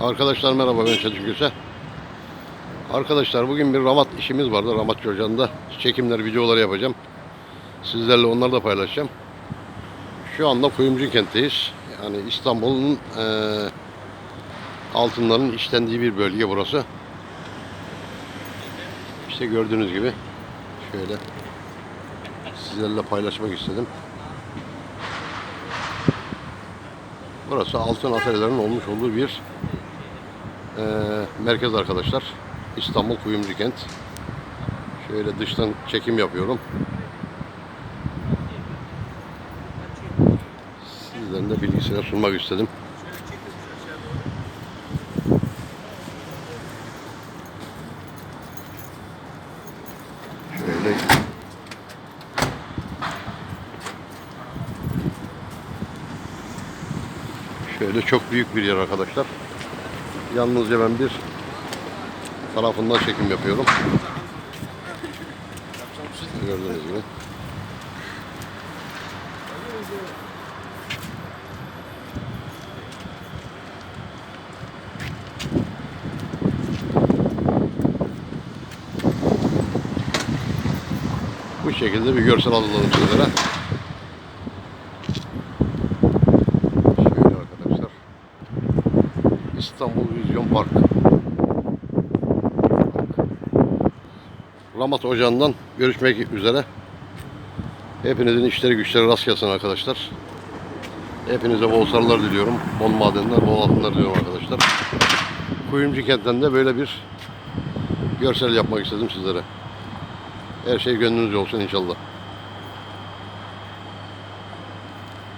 Arkadaşlar merhaba ben Çetin Gülse. Arkadaşlar bugün bir ramat işimiz vardı. Ramat Ocağı'nda çekimler, videoları yapacağım. Sizlerle onları da paylaşacağım. Şu anda Kuyumcu kentteyiz. Yani İstanbul'un eee altınların işlendiği bir bölge burası. İşte gördüğünüz gibi şöyle sizlerle paylaşmak istedim. Burası altın atölyelerin olmuş olduğu bir eee, merkez arkadaşlar. İstanbul Kuyumcu Kent. Şöyle dıştan çekim yapıyorum. Sizlerin de bilgisine sunmak istedim. Şöyle Şöyle çok büyük bir yer arkadaşlar. Yalnızca ben bir tarafından çekim yapıyorum. Gördüğünüz gibi. Bu şekilde bir görsel hazırladım sizlere. Şöyle arkadaşlar. İstanbul Vizyon Park. Ramat Ocağı'ndan görüşmek üzere. Hepinizin işleri güçleri rast gelsin arkadaşlar. Hepinize bol sarılar diliyorum. Bol madenler, bol altınlar diliyorum arkadaşlar. Kuyumcu kentten de böyle bir görsel yapmak istedim sizlere. Her şey gönlünüzce olsun inşallah.